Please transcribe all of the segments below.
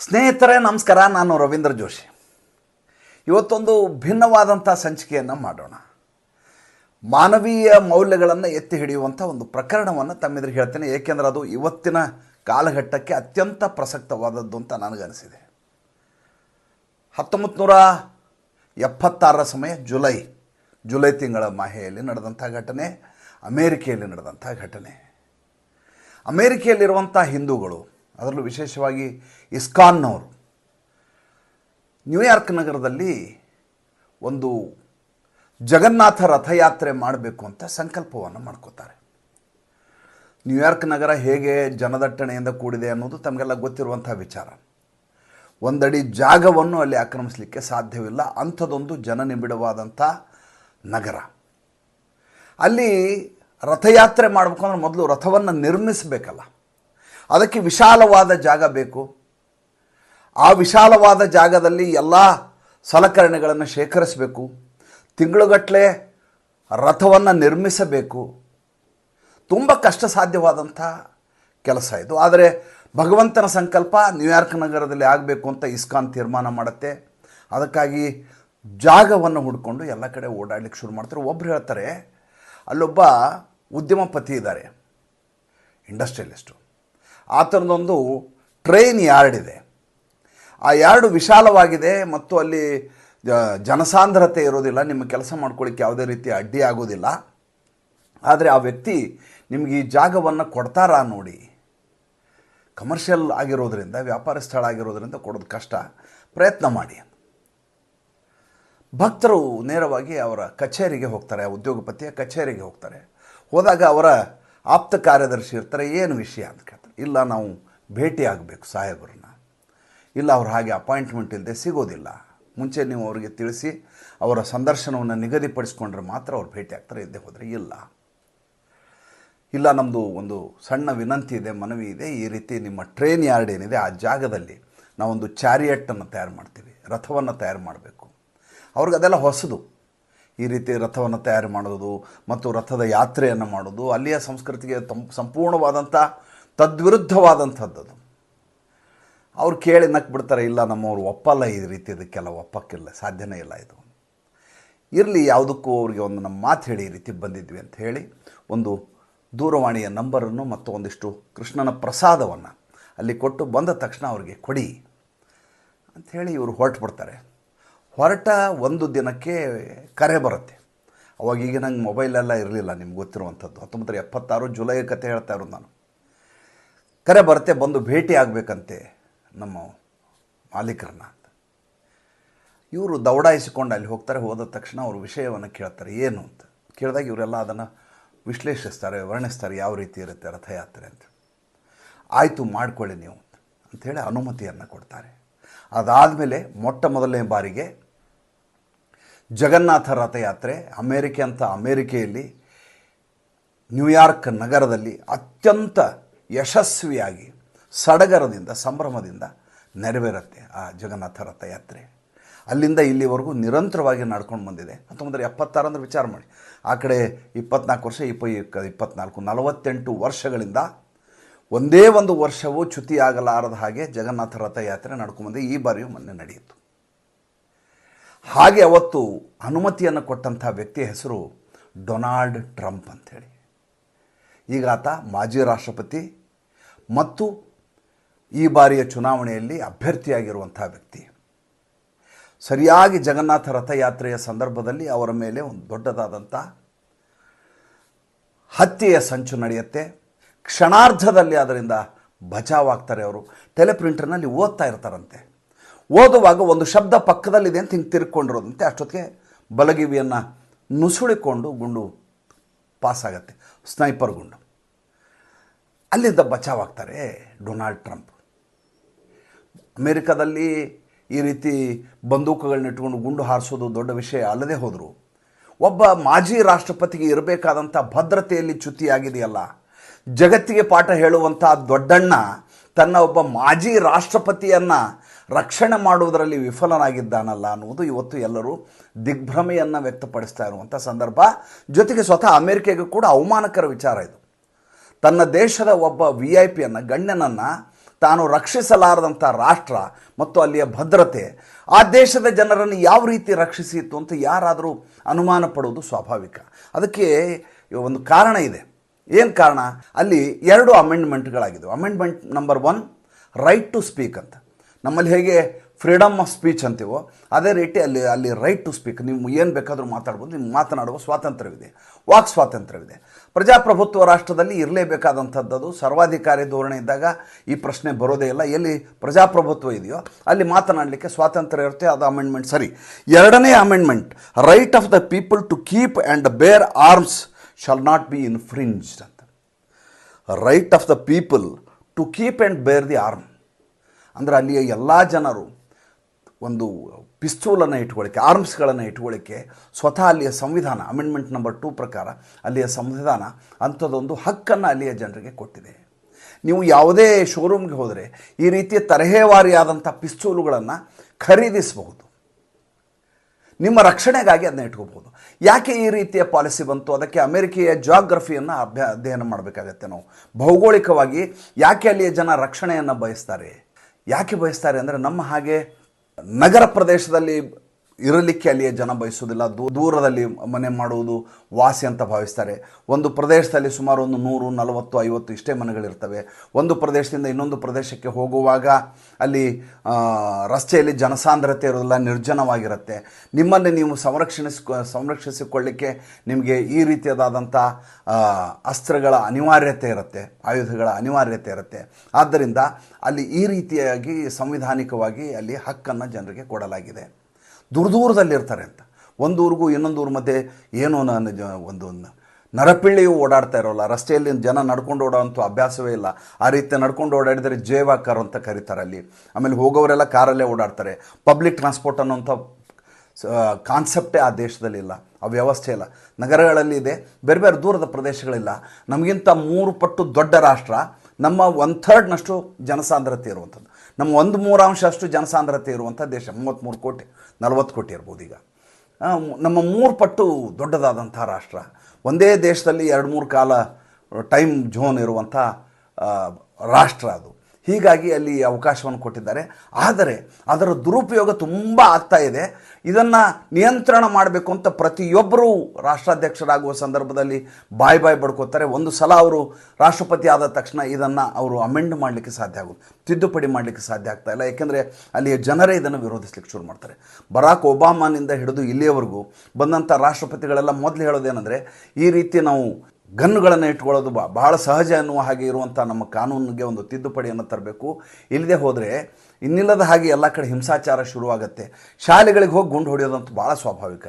ಸ್ನೇಹಿತರೆ, ನಮಸ್ಕಾರ. ನಾನು ರವೀಂದ್ರ ಜೋಶಿ. ಇವತ್ತೊಂದು ಭಿನ್ನವಾದಂಥ ಸಂಚಿಕೆಯನ್ನು ಮಾಡೋಣ. ಮಾನವೀಯ ಮೌಲ್ಯಗಳನ್ನು ಎತ್ತಿ ಹಿಡಿಯುವಂಥ ಒಂದು ಪ್ರಕರಣವನ್ನು ತಮ್ಮೆದುರು ಹೇಳ್ತೇನೆ. ಏಕೆಂದರೆ ಅದು ಇವತ್ತಿನ ಕಾಲಘಟ್ಟಕ್ಕೆ ಅತ್ಯಂತ ಪ್ರಸಕ್ತವಾದದ್ದು ಅಂತ ನನಗನಿಸಿದೆ. ಹತ್ತೊಂಬತ್ತು ನೂರ ಎಪ್ಪತ್ತಾರರ ಸಮಯ ಜುಲೈ ಜುಲೈ ತಿಂಗಳ ಮಾಹೆಯಲ್ಲಿ ನಡೆದಂಥ ಘಟನೆ, ಅಮೇರಿಕೆಯಲ್ಲಿ ನಡೆದಂಥ ಘಟನೆ. ಅಮೇರಿಕೆಯಲ್ಲಿರುವಂಥ ಹಿಂದೂಗಳು ಅದರಲ್ಲೂ ವಿಶೇಷವಾಗಿ ಇಸ್ಕಾನ್ನವರು. ನ್ಯೂಯಾರ್ಕ್ ನಗರದಲ್ಲಿ ಒಂದು ಜಗನ್ನಾಥ ರಥಯಾತ್ರೆ ಮಾಡಬೇಕು ಅಂತ ಸಂಕಲ್ಪವನ್ನು ಮಾಡ್ಕೋತಾರೆ. ನ್ಯೂಯಾರ್ಕ್ ನಗರ ಹೇಗೆ ಜನದಟ್ಟಣೆಯಿಂದ ಕೂಡಿದೆ ಅನ್ನೋದು ತಮಗೆಲ್ಲ ಗೊತ್ತಿರುವಂಥ ವಿಚಾರ. ಒಂದಡಿ ಜಾಗವನ್ನು ಅಲ್ಲಿ ಆಕ್ರಮಿಸಲಿಕ್ಕೆ ಸಾಧ್ಯವಿಲ್ಲ. ಅಂಥದ್ದೊಂದು ಜನನಿಬಿಡವಾದಂಥ ನಗರ. ಅಲ್ಲಿ ರಥಯಾತ್ರೆ ಮಾಡಬೇಕು ಅಂದ್ರೆ ಮೊದಲು ರಥವನ್ನು ನಿರ್ಮಿಸಬೇಕಲ್ಲ. ಅದಕ್ಕೆ ವಿಶಾಲವಾದ ಜಾಗ ಬೇಕು. ಆ ವಿಶಾಲವಾದ ಜಾಗದಲ್ಲಿ ಎಲ್ಲ ಸಲಕರಣೆಗಳನ್ನು ಶೇಖರಿಸಬೇಕು. ತಿಂಗಳುಗಟ್ಟಲೆ ರಥವನ್ನು ನಿರ್ಮಿಸಬೇಕು. ತುಂಬ ಕಷ್ಟ ಸಾಧ್ಯವಾದಂಥ ಕೆಲಸ ಇದು. ಆದರೆ ಭಗವಂತನ ಸಂಕಲ್ಪ ನ್ಯೂಯಾರ್ಕ್ ನಗರದಲ್ಲಿ ಆಗಬೇಕು ಅಂತ ಇಸ್ಕಾನ್ ತೀರ್ಮಾನ ಮಾಡುತ್ತೆ. ಅದಕ್ಕಾಗಿ ಜಾಗವನ್ನು ಹುಡ್ಕೊಂಡು ಎಲ್ಲ ಕಡೆ ಓಡಾಡಲಿಕ್ಕೆ ಶುರು ಮಾಡ್ತಾರೆ. ಒಬ್ಬರು ಹೇಳ್ತಾರೆ, ಅಲ್ಲೊಬ್ಬ ಉದ್ಯಮಪತಿ ಇದ್ದಾರೆ ಇಂಡಸ್ಟ್ರಿಯಲಿಸ್ಟು ಆತನದೊಂದು ಟ್ರೈನ್ ಯಾರ್ಡ್ ಇದೆ. ಆ ಯಾರ್ಡು ವಿಶಾಲವಾಗಿದೆ ಮತ್ತು ಅಲ್ಲಿ ಜನಸಾಂದ್ರತೆ ಇರೋದಿಲ್ಲ, ನಿಮ್ಮ ಕೆಲಸ ಮಾಡ್ಕೊಳ್ಳಿಕ್ಕೆ ಯಾವುದೇ ರೀತಿ ಅಡ್ಡಿ ಆಗೋದಿಲ್ಲ. ಆದರೆ ಆ ವ್ಯಕ್ತಿ ನಿಮಗೆ ಈ ಜಾಗವನ್ನು ಕೊಡ್ತಾರಾ ನೋಡಿ. ಕಮರ್ಷಿಯಲ್ ಆಗಿರೋದ್ರಿಂದ, ವ್ಯಾಪಾರ ಸ್ಥಳ ಆಗಿರೋದ್ರಿಂದ ಕೊಡೋದು ಕಷ್ಟ. ಪ್ರಯತ್ನ ಮಾಡಿ. ಭಕ್ತರು ನೇರವಾಗಿ ಅವರ ಕಚೇರಿಗೆ ಹೋಗ್ತಾರೆ, ಆ ಉದ್ಯೋಗಪತಿಯ ಕಚೇರಿಗೆ ಹೋಗ್ತಾರೆ. ಹೋದಾಗ ಅವರ ಆಪ್ತ ಕಾರ್ಯದರ್ಶಿ ಇರ್ತಾರೆ, ಏನು ವಿಷಯ? ಅಂತ ಇಲ್ಲ ನಾವು ಭೇಟಿ ಆಗಬೇಕು ಸಾಹೇಬರನ್ನ. ಇಲ್ಲ ಅವ್ರು ಹಾಗೆ ಅಪಾಯಿಂಟ್ಮೆಂಟ್ ಇಲ್ಲದೆ ಸಿಗೋದಿಲ್ಲ. ಮುಂಚೆ ನೀವು ಅವರಿಗೆ ತಿಳಿಸಿ ಅವರ ಸಂದರ್ಶನವನ್ನು ನಿಗದಿಪಡಿಸ್ಕೊಂಡ್ರೆ ಮಾತ್ರ ಅವ್ರು ಭೇಟಿ ಆಗ್ತಾರೆ ಇದ್ದೇ ಹೋದರೆ ಇಲ್ಲ. ಇಲ್ಲ ನಮ್ಮದು ಒಂದು ಸಣ್ಣ ವಿನಂತಿ ಇದೆ, ಮನವಿ ಇದೆ, ಈ ರೀತಿ ನಿಮ್ಮ ಟ್ರೈನ್ ಯಾರ್ಡ್ ಏನಿದೆ ಆ ಜಾಗದಲ್ಲಿ ನಾವೊಂದು ಚಾರಿಯಟ್ಟನ್ನು ತಯಾರು ಮಾಡ್ತೀವಿ, ರಥವನ್ನು ತಯಾರು ಮಾಡಬೇಕು. ಅವ್ರಿಗೆ ಅದೆಲ್ಲ ಹೊಸದು. ಈ ರೀತಿ ರಥವನ್ನು ತಯಾರು ಮಾಡೋದು ಮತ್ತು ರಥದ ಯಾತ್ರೆಯನ್ನು ಮಾಡೋದು, ಅಲ್ಲಿಯ ಸಂಸ್ಕೃತಿಗೆ ತಂ ಸಂಪೂರ್ಣವಾದಂಥ ತದ್ವಿರುದ್ಧವಾದಂಥದ್ದು. ಅವ್ರು ಕೇಳಿ ನಕ್ ಬಿಡ್ತಾರೆ, ಇಲ್ಲ ನಮ್ಮವ್ರು ಒಪ್ಪಲ್ಲ ಈ ರೀತಿ, ಇದಕ್ಕೆಲ್ಲ ಒಪ್ಪಕ್ಕಿಲ್ಲ, ಸಾಧ್ಯನೇ ಇಲ್ಲ ಇದು. ಇರಲಿ, ಯಾವುದಕ್ಕೂ ಅವ್ರಿಗೆ ಒಂದು ನಮ್ಮ ಮಾತು ಹೇಳಿ ಈ ರೀತಿ ಬಂದಿದ್ವಿ ಅಂತ ಹೇಳಿ, ಒಂದು ದೂರವಾಣಿಯ ನಂಬರನ್ನು ಮತ್ತು ಒಂದಿಷ್ಟು ಕೃಷ್ಣನ ಪ್ರಸಾದವನ್ನು ಅಲ್ಲಿ ಕೊಟ್ಟು ಬಂದ ತಕ್ಷಣ ಅವ್ರಿಗೆ ಕೊಡಿ ಅಂಥೇಳಿ ಇವರು ಹೊರಟು ಬಿಡ್ತಾರೆ. ಹೊರಟ ಒಂದು ದಿನಕ್ಕೆ ಕರೆ ಬರುತ್ತೆ. ಅವಾಗ ಈಗ ನಂಗೆ ಮೊಬೈಲೆಲ್ಲ ಇರಲಿಲ್ಲ ನಿಮ್ಗೆ ಗೊತ್ತಿರುವಂಥದ್ದು. ಹತ್ತೊಂಬತ್ತರ ಎಪ್ಪತ್ತಾರು ಜುಲೈ ಕತೆ ಹೇಳ್ತಾ ಇರೋದು ನಾನು. ಕರೆ ಬರುತ್ತೆ, ಬಂದು ಭೇಟಿ ಆಗಬೇಕಂತೆ ನಮ್ಮ ಮಾಲೀಕರನ್ನ ಅಂತ. ಇವರು ದೌಡಾಯಿಸಿಕೊಂಡು ಅಲ್ಲಿ ಹೋಗ್ತಾರೆ, ಹೋದ ತಕ್ಷಣ ಅವರು ವಿಷಯವನ್ನು ಕೇಳ್ತಾರೆ, ಏನು ಅಂತ. ಕೇಳಿದಾಗ ಇವರೆಲ್ಲ ಅದನ್ನು ವಿಶ್ಲೇಷಿಸ್ತಾರೆ, ವರ್ಣಿಸ್ತಾರೆ, ಯಾವ ರೀತಿ ಇರುತ್ತೆ ರಥಯಾತ್ರೆ ಅಂತ. ಆಯಿತು, ಮಾಡ್ಕೊಳ್ಳಿ ನೀವು ಅಂಥೇಳಿ ಅನುಮತಿಯನ್ನು ಕೊಡ್ತಾರೆ. ಅದಾದಮೇಲೆ ಮೊಟ್ಟ ಮೊದಲನೇ ಬಾರಿಗೆ ಜಗನ್ನಾಥ ರಥಯಾತ್ರೆ ಅಮೇರಿಕೆ ಅಂತ ಅಮೇರಿಕೆಯಲ್ಲಿ ನ್ಯೂಯಾರ್ಕ್ ನಗರದಲ್ಲಿ ಅತ್ಯಂತ ಯಶಸ್ವಿಯಾಗಿ ಸಡಗರದಿಂದ, ಸಂಭ್ರಮದಿಂದ ನೆರವೇರುತ್ತೆ ಆ ಜಗನ್ನಾಥ ರಥಯಾತ್ರೆ. ಅಲ್ಲಿಂದ ಇಲ್ಲಿವರೆಗೂ ನಿರಂತರವಾಗಿ ನಡ್ಕೊಂಡು ಬಂದಿದೆ. ಹತ್ತೊಂಬತ್ತರ ಎಪ್ಪತ್ತಾರು ಅಂದರೆ ವಿಚಾರ ಮಾಡಿ. ಆ ಕಡೆ ಇಪ್ಪತ್ನಾಲ್ಕು ವರ್ಷ ಇಪ್ಪ ಇಪ್ಪತ್ನಾಲ್ಕು, ನಲವತ್ತೆಂಟು ವರ್ಷಗಳಿಂದ ಒಂದೇ ಒಂದು ವರ್ಷವೂ ಚ್ಯುತಿಯಾಗಲಾರದ ಹಾಗೆ ಜಗನ್ನಾಥ ರಥಯಾತ್ರೆ ನಡ್ಕೊಂಬಂದೆ ಈ ಬಾರಿಯೂ ಮೊನ್ನೆ ನಡೆಯಿತು. ಹಾಗೆ ಅವತ್ತು ಅನುಮತಿಯನ್ನು ಕೊಟ್ಟಂಥ ವ್ಯಕ್ತಿಯ ಹೆಸರು ಡೊನಾಲ್ಡ್ ಟ್ರಂಪ್ ಅಂಥೇಳಿ. ಈಗ ಆತ ಮಾಜಿ ರಾಷ್ಟ್ರಪತಿ ಮತ್ತು ಈ ಬಾರಿಯ ಚುನಾವಣೆಯಲ್ಲಿ ಅಭ್ಯರ್ಥಿಯಾಗಿರುವಂಥ ವ್ಯಕ್ತಿ. ಸರಿಯಾಗಿ ಜಗನ್ನಾಥ ರಥಯಾತ್ರೆಯ ಸಂದರ್ಭದಲ್ಲಿ ಅವರ ಮೇಲೆ ಒಂದು ದೊಡ್ಡದಾದಂಥ ಹತ್ಯೆಯ ಸಂಚು ನಡೆಯುತ್ತೆ. ಕ್ಷಣಾರ್ಧದಲ್ಲಿ ಅದರಿಂದ ಬಚಾವಾಗ್ತಾರೆ ಅವರು. ಟೆಲಿಪ್ರಿಂಟರ್ನಲ್ಲಿ ಓದ್ತಾ ಇರ್ತಾರಂತೆ. ಓದುವಾಗ ಒಂದು ಶಬ್ದ ಪಕ್ಕದಲ್ಲಿದೆ ಅಂತ ಹಿಂಗೆ ತಿರ್ಕೊಂಡಿರೋದಂತೆ. ಅಷ್ಟೊತ್ತಿಗೆ ಬಲಗಿವಿಯನ್ನು ನುಸುಳಿಕೊಂಡು ಗುಂಡು ಪಾಸ್ ಆಗತ್ತೆ ಸ್ನೈಪರ್ ಗುಂಡು. ಅಲ್ಲಿಂದ ಬಚಾವಾಗ್ತಾರೆ ಡೊನಾಲ್ಡ್ ಟ್ರಂಪ್. ಅಮೇರಿಕಾದಲ್ಲಿ ಈ ರೀತಿ ಬಂದೂಕುಗಳನ್ನ ಇಟ್ಕೊಂಡು ಗುಂಡು ಹಾರಿಸೋದು ದೊಡ್ಡ ವಿಷಯ ಅಲ್ಲದೆ ಹೋದರು. ಒಬ್ಬ ಮಾಜಿ ರಾಷ್ಟ್ರಪತಿಗೆ ಇರಬೇಕಾದಂಥ ಭದ್ರತೆಯಲ್ಲಿ ಚ್ಯುತಿಯಾಗಿದೆಯಲ್ಲ. ಜಗತ್ತಿಗೆ ಪಾಠ ಹೇಳುವಂಥ ದೊಡ್ಡಣ್ಣ ತನ್ನ ಒಬ್ಬ ಮಾಜಿ ರಾಷ್ಟ್ರಪತಿಯನ್ನು ರಕ್ಷಣೆ ಮಾಡುವುದರಲ್ಲಿ ವಿಫಲನಾಗಿದ್ದಾನಲ್ಲ ಅನ್ನುವುದು ಇವತ್ತು ಎಲ್ಲರೂ ದಿಗ್ಭ್ರಮೆಯನ್ನು ವ್ಯಕ್ತಪಡಿಸ್ತಾ ಇರುವಂಥ ಸಂದರ್ಭ. ಜೊತೆಗೆ ಸ್ವತಃ ಅಮೇರಿಕೆಗೂ ಕೂಡ ಅವಮಾನಕರ ವಿಚಾರ ಇದು. ತನ್ನ ದೇಶದ ಒಬ್ಬ ವಿ ಐ ಪಿಯನ್ನು ಗಣ್ಯನನ್ನು ತಾನು ರಕ್ಷಿಸಲಾರದಂಥ ರಾಷ್ಟ್ರ ಮತ್ತು ಅಲ್ಲಿಯ ಭದ್ರತೆ, ಆ ದೇಶದ ಜನರನ್ನು ಯಾವ ರೀತಿ ರಕ್ಷಿಸಿತ್ತು ಅಂತ ಯಾರಾದರೂ ಅನುಮಾನ ಪಡುವುದು ಸ್ವಾಭಾವಿಕ. ಅದಕ್ಕೆ ಒಂದು ಕಾರಣ ಇದೆ. ಏನು ಕಾರಣ? ಅಲ್ಲಿ ಎರಡು ಅಮೆಂಡ್ಮೆಂಟ್ಗಳಾಗಿದ್ದವು amendment number one right to speak ಅಂತ. ನಮ್ಮಲ್ಲಿ ಹೇಗೆ ಫ್ರೀಡಮ್ ಆಫ್ ಸ್ಪೀಚ್ ಅಂತೀವೋ, ಅದೇ ರೀತಿ ಅಲ್ಲಿ ಅಲ್ಲಿ ರೈಟ್ ಟು ಸ್ಪೀಕ್ ನೀವು ಏನು ಬೇಕಾದರೂ ಮಾತಾಡ್ಬೋದು ನಿಮ್ಮ ಮಾತನಾಡುವ ಸ್ವಾತಂತ್ರ್ಯವಿದೆ, ವಾಕ್ ಸ್ವಾತಂತ್ರ್ಯವಿದೆ. ಪ್ರಜಾಪ್ರಭುತ್ವ ರಾಷ್ಟ್ರದಲ್ಲಿ ಇರಲೇಬೇಕಾದಂಥದ್ದು ಸರ್ವಾಧಿಕಾರಿ ಧೋರಣೆ ಇದ್ದಾಗ ಈ ಪ್ರಶ್ನೆ ಬರೋದೇ ಇಲ್ಲ. ಎಲ್ಲಿ ಪ್ರಜಾಪ್ರಭುತ್ವ ಇದೆಯೋ, ಅಲ್ಲಿ ಮಾತನಾಡಲಿಕ್ಕೆ ಸ್ವಾತಂತ್ರ್ಯ ಇರುತ್ತೆ, ಅದು ಅಮೆಂಡ್ಮೆಂಟ್ ಸರಿ, ಎರಡನೇ amendment right of the people to keep and bear arms shall not be infringed ಅಂತ. Right of the people to keep and bear the arm ಅಂದರೆ ಅಲ್ಲಿಯ ಎಲ್ಲ ಜನರು ಒಂದು ಪಿಸ್ತೂಲನ್ನು ಇಟ್ಕೊಳ್ಳಿಕ್ಕೆ ಆರ್ಮ್ಸ್ಗಳನ್ನು ಇಟ್ಕೊಳ್ಳಿಕ್ಕೆ ಸ್ವತಃ ಅಲ್ಲಿಯ ಸಂವಿಧಾನ ಅಮೆಂಡ್ಮೆಂಟ್ ನಂಬರ್ ಟೂ ಪ್ರಕಾರ ಅಲ್ಲಿಯ ಸಂವಿಧಾನ ಅಂಥದ್ದೊಂದು ಹಕ್ಕನ್ನು ಅಲ್ಲಿಯ ಜನರಿಗೆ ಕೊಟ್ಟಿದೆ. ನೀವು ಯಾವುದೇ ಶೋರೂಮ್ಗೆ ಹೋದರೆ ಈ ರೀತಿಯ ತರಹೇವಾರಿಯಾದಂಥ ಪಿಸ್ತೂಲುಗಳನ್ನು ಖರೀದಿಸಬಹುದು. ನಿಮ್ಮ ರಕ್ಷಣೆಗಾಗಿ ಅದನ್ನ ಇಟ್ಕೋಬಹುದು. ಯಾಕೆ ಈ ರೀತಿಯ ಪಾಲಿಸಿ ಬಂತು? ಅದಕ್ಕೆ ಅಮೆರಿಕೆಯ ಜಾಗ್ರಫಿಯನ್ನು ಅಭ್ಯ, ಅಧ್ಯಯನ ಮಾಡಬೇಕಾಗತ್ತೆ ನಾವು. ಭೌಗೋಳಿಕವಾಗಿ ಯಾಕೆ ಅಲ್ಲಿಯ ಜನ ರಕ್ಷಣೆಯನ್ನು ಬಯಸ್ತಾರೆ? ಯಾಕೆ ಬಯಸ್ತಾರೆ ಅಂದರೆ ನಮ್ಮ ಹಾಗೆ ನಗರ ಪ್ರದೇಶದಲ್ಲಿ ಇರಲಿಕ್ಕೆ ಅಲ್ಲಿಯ ಜನ ಬಯಸೋದಿಲ್ಲ ದೂರದಲ್ಲಿ ಮನೆ ಮಾಡುವುದು ವಾಸಿ ಅಂತ ಭಾವಿಸ್ತಾರೆ. ಒಂದು ಪ್ರದೇಶದಲ್ಲಿ ಸುಮಾರು ಒಂದು ನೂರು, ನಲವತ್ತು, ಐವತ್ತು ಇಷ್ಟೇ ಮನೆಗಳಿರ್ತವೆ. ಒಂದು ಪ್ರದೇಶದಿಂದ ಇನ್ನೊಂದು ಪ್ರದೇಶಕ್ಕೆ ಹೋಗುವಾಗ ಅಲ್ಲಿ ರಸ್ತೆಯಲ್ಲಿ ಜನಸಾಂದ್ರತೆ ಇರೋದಿಲ್ಲ ನಿರ್ಜನವಾಗಿರುತ್ತೆ. ನಿಮ್ಮನ್ನು ನೀವು ಸಂರಕ್ಷಣಿಸ್ಕೊ ಸಂರಕ್ಷಿಸಿಕೊಳ್ಳಿಕ್ಕೆ ನಿಮಗೆ ಈ ರೀತಿಯಾದಂಥ ಅಸ್ತ್ರಗಳ ಅನಿವಾರ್ಯತೆ ಇರುತ್ತೆ. ಆಯುಧಗಳ ಅನಿವಾರ್ಯತೆ ಇರುತ್ತೆ. ಆದ್ದರಿಂದ ಅಲ್ಲಿ ಈ ರೀತಿಯಾಗಿ, ಸಂವಿಧಾನಿಕವಾಗಿ ಅಲ್ಲಿ ಹಕ್ಕನ್ನು ಜನರಿಗೆ ಕೊಡಲಾಗಿದೆ. ದೂರ ದೂರದಲ್ಲಿರ್ತಾರೆ ಅಂತ. ಒಂದು ಊರಿಗೂ ಇನ್ನೊಂದು ಊರ ಮಧ್ಯೆ ಏನೋ ನಾನು ಒಂದು ನರಪಿಳ್ಳಿಯು ಓಡಾಡ್ತಾ ಇರೋಲ್ಲ, ರಸ್ತೆಯಲ್ಲಿ ಜನ ನಡ್ಕೊಂಡು ಓಡೋವಂಥ ಅಭ್ಯಾಸವೇ ಇಲ್ಲ. ಆ ರೀತಿ ನಡ್ಕೊಂಡು ಓಡಾಡಿದರೆ ಜೇವಾಕರ್ ಅಂತ ಕರೀತಾರೆ ಅಲ್ಲಿ. ಆಮೇಲೆ ಹೋಗೋರೆಲ್ಲ ಕಾರಲ್ಲೇ ಓಡಾಡ್ತಾರೆ. ಪಬ್ಲಿಕ್ ಟ್ರಾನ್ಸ್ಪೋರ್ಟ್ ಅನ್ನೋಂಥ ಕಾನ್ಸೆಪ್ಟೇ ಆ ದೇಶದಲ್ಲಿಲ್ಲ ಆ ವ್ಯವಸ್ಥೆ ಇಲ್ಲ. ನಗರಗಳಲ್ಲಿ ಇದೆ. ಬೇರೆ ಬೇರೆ ದೂರದ ಪ್ರದೇಶಗಳಿಲ್ಲ. ನಮಗಿಂತ ಮೂರು ಪಟ್ಟು ದೊಡ್ಡ ರಾಷ್ಟ್ರ, ನಮ್ಮ ಒನ್ ಥರ್ಡ್ನಷ್ಟು ಜನಸಾಂದ್ರತೆ ಇರುವಂಥದ್ದು. ನಮ್ಮ ಒಂದು ಮೂರಾಂಶ ಅಷ್ಟು ಜನಸಾಂದ್ರತೆ ಇರುವಂಥ ದೇಶ, ಮೂವತ್ತ್ಮೂರು ಕೋಟಿ, ನಲವತ್ತು ಕೋಟಿ ಇರ್ಬೋದು ಈಗ. ನಮ್ಮ ಮೂರು ಪಟ್ಟು ದೊಡ್ಡದಾದಂಥ ರಾಷ್ಟ್ರ. ಒಂದೇ ದೇಶದಲ್ಲಿ ಎರಡು ಮೂರು ಕಾಲ ಟೈಮ್ ಝೋನ್ ಇರುವಂಥ ರಾಷ್ಟ್ರ ಅದು. ಹೀಗಾಗಿ ಅಲ್ಲಿ ಅವಕಾಶವನ್ನು ಕೊಟ್ಟಿದ್ದಾರೆ. ಆದರೆ ಅದರ ದುರುಪಯೋಗ ತುಂಬ ಆಗ್ತಾ ಇದೆ. ಇದನ್ನು ನಿಯಂತ್ರಣ ಮಾಡಬೇಕು ಅಂತ ಪ್ರತಿಯೊಬ್ಬರೂ ರಾಷ್ಟ್ರಾಧ್ಯಕ್ಷರಾಗುವ ಸಂದರ್ಭದಲ್ಲಿ ಬಾಯ್ ಬಾಯ್ ಬಡ್ಕೋತಾರೆ. ಒಂದು ಸಲ ಅವರು ರಾಷ್ಟ್ರಪತಿ ಆದ ತಕ್ಷಣ ಇದನ್ನು ಅವರು ಅಮೆಂಡ್ ಮಾಡಲಿಕ್ಕೆ ಸಾಧ್ಯ ಆಗುತ್ತೆ ತಿದ್ದುಪಡಿ ಮಾಡಲಿಕ್ಕೆ ಸಾಧ್ಯ ಆಗ್ತಾ ಇಲ್ಲ. ಏಕೆಂದರೆ ಅಲ್ಲಿಯ ಜನರೇ ಇದನ್ನು ವಿರೋಧಿಸ್ಲಿಕ್ಕೆ ಶುರು ಮಾಡ್ತಾರೆ. ಬರಾಕ್ ಒಬಾಮಾನಿಂದ ಹಿಡಿದು ಇಲ್ಲಿಯವರೆಗೂ ಬಂದಂಥ ರಾಷ್ಟ್ರಪತಿಗಳೆಲ್ಲ ಮೊದಲು ಹೇಳೋದೇನೆಂದರೆ, ಈ ರೀತಿ ನಾವು ಗನ್ನುಗಳನ್ನು ಇಟ್ಕೊಳ್ಳೋದು ಬಹಳ ಸಹಜ ಅನ್ನುವ ಹಾಗೆ ಇರುವಂಥ ನಮ್ಮ ಕಾನೂನಿಗೆ ಒಂದು ತಿದ್ದುಪಡಿಯನ್ನು ತರಬೇಕು. ಇಲ್ಲದೆ ಹೋದರೆ ಇನ್ನಿಲ್ಲದ ಹಾಗೆ ಎಲ್ಲ ಕಡೆ ಹಿಂಸಾಚಾರ ಶುರುವಾಗುತ್ತೆ. ಶಾಲೆಗಳಿಗೆ ಹೋಗಿ ಗುಂಡು ಹೊಡೆಯೋದಂತೂ ಭಾಳ ಸ್ವಾಭಾವಿಕ.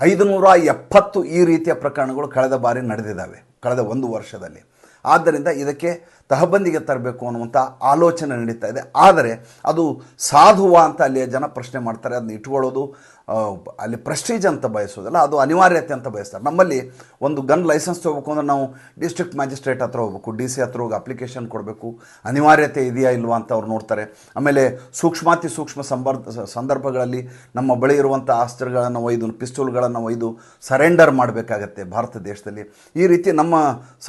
ಐದು ನೂರ ಎಪ್ಪತ್ತು ಈ ರೀತಿಯ ಪ್ರಕರಣಗಳು ಕಳೆದ ಬಾರಿ ನಡೆದಿದ್ದಾವೆ. ಕಳೆದ ಒಂದು ವರ್ಷದಲ್ಲಿ. ಆದ್ದರಿಂದ ಇದಕ್ಕೆ ತಹಬಂದಿಗೆ ತರಬೇಕು ಅನ್ನುವಂಥ ಆಲೋಚನೆ ನಡೀತಾ ಇದೆ. ಆದರೆ ಅದು ಸಾಧುವ ಅಂತ ಅಲ್ಲಿಯ ಜನ ಪ್ರಶ್ನೆ ಮಾಡ್ತಾರೆ. ಅದನ್ನ ಇಟ್ಕೊಳ್ಳೋದು ಅಲ್ಲಿ ಪ್ರೆಸ್ಟೀಜ್ ಅಂತ ಬಯಸೋದಲ್ಲ, ಅದು ಅನಿವಾರ್ಯತೆ ಅಂತ ಬಯಸ್ತಾರೆ. ನಮ್ಮಲ್ಲಿ ಒಂದು ಗನ್ ಲೈಸೆನ್ಸ್ ತೊಗೋಬೇಕು ಅಂದ್ರೆ ನಾವು ಡಿಸ್ಟ್ರಿಕ್ಟ್ ಮ್ಯಾಜಿಸ್ಟ್ರೇಟ್ ಹತ್ರ ಹೋಗ್ಬೇಕು ಡಿ ಸಿ ಹತ್ರ ಹೋಗಿ ಅಪ್ಲಿಕೇಶನ್ ಕೊಡಬೇಕು. ಅನಿವಾರ್ಯತೆ ಇದೆಯಾ ಇಲ್ವಾ ಅಂತ ಅವ್ರು ನೋಡ್ತಾರೆ. ಆಮೇಲೆ ಸೂಕ್ಷ್ಮಾತಿ ಸೂಕ್ಷ್ಮ ಸಂಬರ್ಧ ಸಂದರ್ಭಗಳಲ್ಲಿ ನಮ್ಮ ಬಳಿ ಇರುವಂಥ ಅಸ್ತ್ರಗಳನ್ನು ಒಯ್ದು ಪಿಸ್ತೂಲ್ಗಳನ್ನು ಒಯ್ದು ಸರೆಂಡರ್ ಮಾಡಬೇಕಾಗತ್ತೆ ಭಾರತ ದೇಶದಲ್ಲಿ. ಈ ರೀತಿ ನಮ್ಮ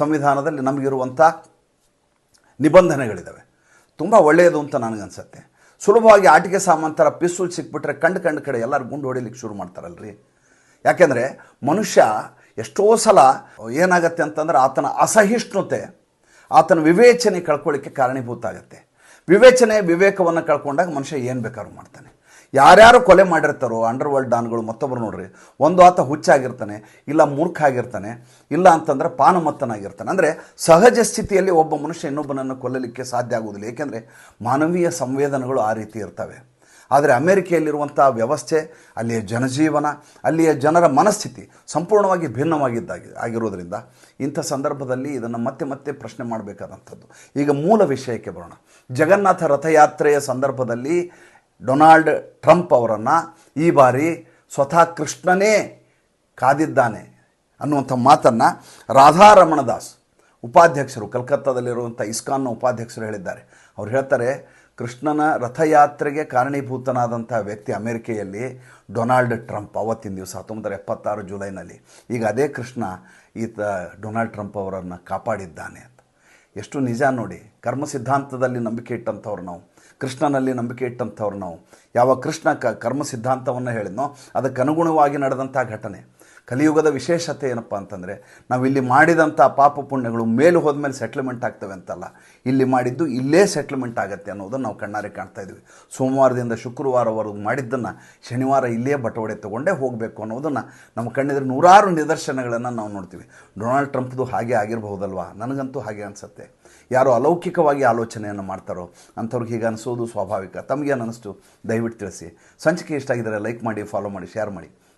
ಸಂವಿಧಾನದಲ್ಲಿ ನಮಗಿರುವಂಥ ನಿಬಂಧನೆಗಳಿದ್ದಾವೆ. ತುಂಬ ಒಳ್ಳೆಯದು ಅಂತ ನನಗನ್ಸುತ್ತೆ. ಸುಲಭವಾಗಿ ಆಟಿಕೆ ಸಾಮಾಂತರ ಪಿಸ್ತೂಲ್ ಸಿಕ್ಬಿಟ್ರೆ ಕಂಡು ಕಂಡು ಕಡೆ ಎಲ್ಲರೂ ಗುಂಡು ಹೊಡಿಲಿಕ್ಕೆ ಶುರು ಮಾಡ್ತಾರಲ್ರಿ? ಯಾಕೆಂದರೆ ಮನುಷ್ಯ ಎಷ್ಟೋ ಸಲ ಏನಾಗತ್ತೆ ಅಂತಂದ್ರೆ ಆತನ ಅಸಹಿಷ್ಣುತೆ, ಆತನ ವಿವೇಚನೆ ಕಳ್ಕೊಳ್ಳಿಕ್ಕೆ ಕಾರಣೀಭೂತ ಆಗುತ್ತೆ. ವಿವೇಚನೆ, ವಿವೇಕವನ್ನು ಕಳ್ಕೊಂಡಾಗ ಮನುಷ್ಯ ಏನು ಬೇಕಾದ್ರೂ ಮಾಡ್ತಾನೆ. ಯಾರ್ಯಾರು ಕೊಲೆ ಮಾಡಿರ್ತಾರೋ ಅಂಡರ್ ವರ್ಲ್ಡ್ ಡಾನ್ಗಳು ಮತ್ತೊಬ್ಬರು ನೋಡ್ರಿ, ಒಂದು ಆತ ಹುಚ್ಚಾಗಿರ್ತಾನೆ, ಇಲ್ಲ ಮೂರ್ಖ ಆಗಿರ್ತಾನೆ ಇಲ್ಲ ಅಂತಂದ್ರೆ ಪಾನಮತ್ತನಾಗಿರ್ತಾನೆ. ಅಂದರೆ ಸಹಜ ಸ್ಥಿತಿಯಲ್ಲಿ ಒಬ್ಬ ಮನುಷ್ಯ ಇನ್ನೊಬ್ಬನನ್ನು ಕೊಲ್ಲಲಿಕ್ಕೆ ಸಾಧ್ಯ ಆಗುವುದಿಲ್ಲ. ಏಕೆಂದರೆ ಮಾನವೀಯ ಸಂವೇದನೆಗಳು ಆ ರೀತಿ ಇರ್ತವೆ. ಆದರೆ ಅಮೆರಿಕೆಯಲ್ಲಿರುವಂಥ ವ್ಯವಸ್ಥೆ, ಅಲ್ಲಿಯ ಜನಜೀವನ, ಅಲ್ಲಿಯ ಜನರ ಮನಸ್ಥಿತಿ ಸಂಪೂರ್ಣವಾಗಿ ಭಿನ್ನವಾಗಿದ್ದಾಗಿ, ಆಗಿರೋದ್ರಿಂದ ಇಂಥ ಸಂದರ್ಭದಲ್ಲಿ ಇದನ್ನು ಮತ್ತೆ ಮತ್ತೆ ಪ್ರಶ್ನೆ ಮಾಡಬೇಕಾದಂಥದ್ದು. ಈಗ ಮೂಲ ವಿಷಯಕ್ಕೆ ಬರೋಣ. ಜಗನ್ನಾಥ ರಥಯಾತ್ರೆಯ ಸಂದರ್ಭದಲ್ಲಿ ಡೊನಾಲ್ಡ್ ಟ್ರಂಪ್ ಅವರನ್ನು ಈ ಬಾರಿ ಸ್ವತಃ ಕೃಷ್ಣನೇ ಕಾದಿದ್ದಾನೆ ಅನ್ನುವಂಥ ಮಾತನ್ನು ರಾಧಾರಮಣ ದಾಸ್ ಉಪಾಧ್ಯಕ್ಷರು, ಕಲ್ಕತ್ತಾದಲ್ಲಿರುವಂಥ ಇಸ್ಕಾನ್ನ ಉಪಾಧ್ಯಕ್ಷರು ಹೇಳಿದ್ದಾರೆ. ಅವ್ರು ಹೇಳ್ತಾರೆ, ಕೃಷ್ಣನ ರಥಯಾತ್ರೆಗೆ ಕಾರಣೀಭೂತನಾದಂಥ ವ್ಯಕ್ತಿ ಅಮೆರಿಕೆಯಲ್ಲಿ ಡೊನಾಲ್ಡ್ ಟ್ರಂಪ್ ಅವತ್ತಿನ ದಿವಸ ಹತ್ತೊಂಬತ್ತರ ಎಪ್ಪತ್ತಾರು ಜುಲೈನಲ್ಲಿ. ಈಗ ಅದೇ ಕೃಷ್ಣ ಈತ ಡೊನಾಲ್ಡ್ ಟ್ರಂಪ್ ಅವರನ್ನು ಕಾಪಾಡಿದ್ದಾನೆ ಅಂತ. ಎಷ್ಟು ನಿಜ ನೋಡಿ ಕರ್ಮ ಸಿದ್ಧಾಂತದಲ್ಲಿ ನಂಬಿಕೆ ಇಟ್ಟಂಥವ್ರು ನಾವು. ಕೃಷ್ಣನಲ್ಲಿ ನಂಬಿಕೆ ಇಟ್ಟಂಥವ್ರು ನಾವು. ಯಾವ ಕೃಷ್ಣ ಕ ಕರ್ಮ ಸಿದ್ಧಾಂತವನ್ನು ಹೇಳಿದ್ನೋ ಅದಕ್ಕನುಗುಣವಾಗಿ ನಡೆದಂಥ ಘಟನೆ. ಕಲಿಯುಗದ ವಿಶೇಷತೆ ಏನಪ್ಪ ಅಂತಂದರೆ, ನಾವು ಇಲ್ಲಿ ಮಾಡಿದಂಥ ಪಾಪ ಪುಣ್ಯಗಳು ಮೇಲೆ ಹೋದ್ಮೇಲೆ ಸೆಟ್ಲ್ಮೆಂಟ್ ಆಗ್ತವೆ ಅಂತಲ್ಲ. ಇಲ್ಲಿ ಮಾಡಿದ್ದು ಇಲ್ಲೇ ಸೆಟ್ಲ್ಮೆಂಟ್ ಆಗುತ್ತೆ ಅನ್ನೋದನ್ನು ನಾವು ಕಣ್ಣಾರೆ ಕಾಣ್ತಾ ಇದ್ವಿ. ಸೋಮವಾರದಿಂದ ಶುಕ್ರವಾರವರೆಗೂ ಮಾಡಿದ್ದನ್ನು ಶನಿವಾರ ಇಲ್ಲೇ ಬಟವಡೆ ತೊಗೊಂಡೇ ಹೋಗಬೇಕು ಅನ್ನೋದನ್ನು ನಮ್ಮ ಕಣ್ಣಿದ್ರೆ ನೂರಾರು ನಿದರ್ಶನಗಳನ್ನು ನಾವು ನೋಡ್ತೀವಿ. ಡೊನಾಲ್ಡ್ ಟ್ರಂಪ್ದು ಹಾಗೆ ಆಗಿರಬಹುದಲ್ವಾ? ನನಗಂತೂ ಹಾಗೆ ಅನಿಸುತ್ತೆ. ಯಾರು ಅಲೌಕಿಕವಾಗಿ ಆಲೋಚನೆಯನ್ನು ಮಾಡ್ತಾರೋ ಅಂಥವ್ರಿಗೆ ಹೀಗೆ ಅನಿಸೋದು ಸ್ವಾಭಾವಿಕ. ತಮಗೇನು ಅನ್ನಿಸ್ತು ದಯವಿಟ್ಟು ತಿಳಿಸಿ. ಸಂಚಿಕೆ ಇಷ್ಟ ಆಗಿದ್ದರೆ ಲೈಕ್ ಮಾಡಿ ಫಾಲೋ ಮಾಡಿ ಶೇರ್ ಮಾಡಿ.